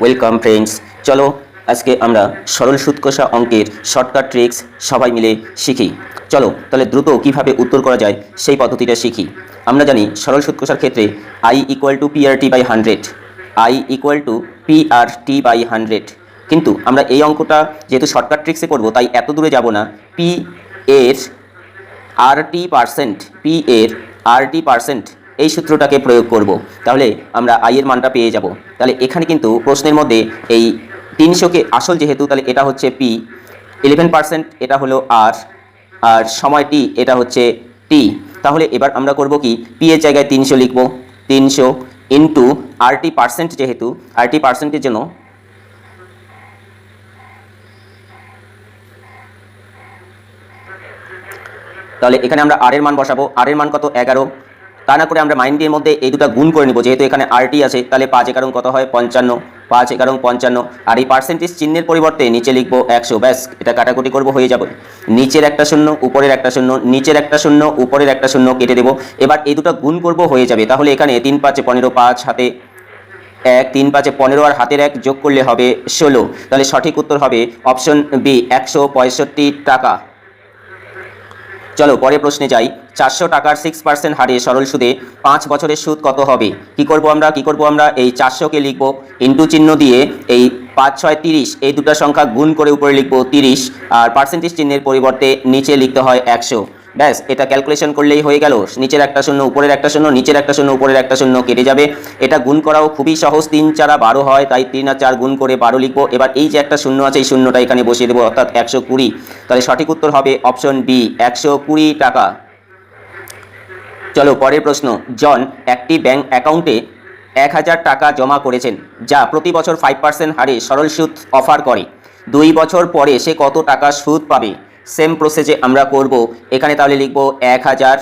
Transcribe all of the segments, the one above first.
Welcome friends চলো, আজকে আমরা সরল সুদ কষা অঙ্কের শর্টকাট ট্রিক্স সবাই মিলে শিখি। চলো, তাহলে দ্রুত কীভাবে উত্তর করা যায় সেই পদ্ধতিটা শিখি। আমরা জানি সরল সুদ কষার ক্ষেত্রে I equal to PRT by hundred I equal to PRT by hundred কিন্তু আমরা এই অঙ্কটা যেহেতু শর্টকাট ট্রিক্সে করব, তাই এত দূরে যাব না। পি এর আর টি পার্সেন্ট পি এর আর টি পার্সেন্ট এই সূত্রটাকে প্রয়োগ করব। তাহলে আমরা আই এর মানটা পেয়ে যাব। তাহলে এখানে কিন্তু প্রশ্নের মধ্যে এই তিনশোকে আসল যেহেতু, তাহলে এটা হচ্ছে পি ইলেভেন পার্সেন্ট এটা হলো আর আর সময় টি এটা হচ্ছে টি তাহলে এবার আমরা করব কি? পি এর জায়গায় তিনশো লিখব। তিনশো ইন্টু আর টি পার্সেন্ট যেহেতু আর টি পার্সেন্টের জন্য তাহলে এখানে আমরা আর এর মান বসাবো। আর এর মান কত? এগারো। তা না করে আমরা মাইন্ডের মধ্যে এই দুটো গুণ করে নিব। যেহেতু এখানে আরটি আছে, তাহলে পাঁচ এগারো কত হয়? পঞ্চান্ন। পাঁচ এগারো পঞ্চান্ন। আর এই পার্সেন্টেজ চিহ্নের পরিবর্তে নিচে লিখব একশো। ব্যাস, এটা কাটাকুটি করব, হয়ে যাবে। নিচের একটা শূন্য, উপরের একটা শূন্য, নিচের একটা শূন্য, উপরের একটা শূন্য কেটে দেবো। এবার এই দুটো গুণ করব, হয়ে যাবে। তাহলে এখানে তিন পাঁচে পনেরো, পাঁচ হাতে এক, তিন পাঁচে পনেরো আর হাতের এক যোগ করলে হবে ষোলো। তাহলে সঠিক উত্তর হবে অপশন বি একশো পঁয়ষট্টি টাকা। চলো পরে প্রশ্নে যাই। চারশো টাকার সিক্স পার্সেন্ট হারে সরল সুদে পাঁচ বছরের সুদ কত হবে? কি করব আমরা? কি করব আমরা? এই চারশোকে লিখব। ইন্টু চিহ্ন দিয়ে এই পাঁচ, ছয়, তিরিশ, এই দুটো সংখ্যা গুণ করে উপরে লিখব তিরিশ। আর পার্সেন্টেজ চিহ্নের পরিবর্তে নিচে লিখতে হয় একশো। ব্যাস, এটা ক্যালকুলেশন করলেই হয়ে গেল। নিচের একটা শূন্য, উপরের একটা শূন্য, নিচের একটা শূন্য, উপরের একটা শূন্য কেটে যাবে। এটা গুণ করাও খুবই সহজ, তিন চারা বারো হয়, তাই তিন আর চার গুণ করে বারো লিখব। এবার এই যে একটা শূন্য আছে, এই শূন্যটা এখানে বসিয়ে দেবো, অর্থাৎ একশো কুড়ি। তাহলে সঠিক উত্তর হবে অপশন বি একশো কুড়ি টাকা। চলো, পরের প্রশ্ন। জন একটি ব্যাংক অ্যাকাউন্টে এক হাজার টাকা জমা করেছেন, যা প্রতি বছর ফাইভ পার্সেন্ট হারে সরল সুদ অফার করে। দুই বছর পরে সে কত টাকা সুদ পাবে? সেম প্রসেসে আমরা করব। এখানে তাহলে লিখব এক হাজার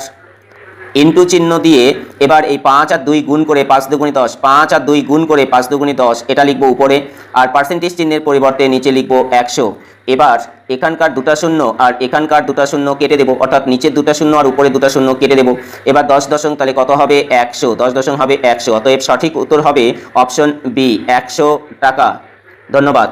ইন্টু চিহ্ন দিয়ে এবার এই পাঁচ আর দুই গুণ করে পাঁচ দুগুণি দশ, পাঁচ আর দুই গুণ করে পাঁচ দুগুণি দশ, এটা লিখব উপরে আর পার্সেন্টেজ চিহ্নের পরিবর্তে নিচে লিখব একশো। এবার এখানকার দুটা শূন্য আর এখানকার দুটা শূন্য কেটে দেবো, অর্থাৎ নিচের দুটা শূন্য আর উপরে দুটা শূন্য কেটে দেবো। এবার দশ দশম তাহলে কত হবে? একশো। দশ দশম হবে একশো। অতএব সঠিক উত্তর হবে অপশন বি, একশো টাকা। ধন্যবাদ।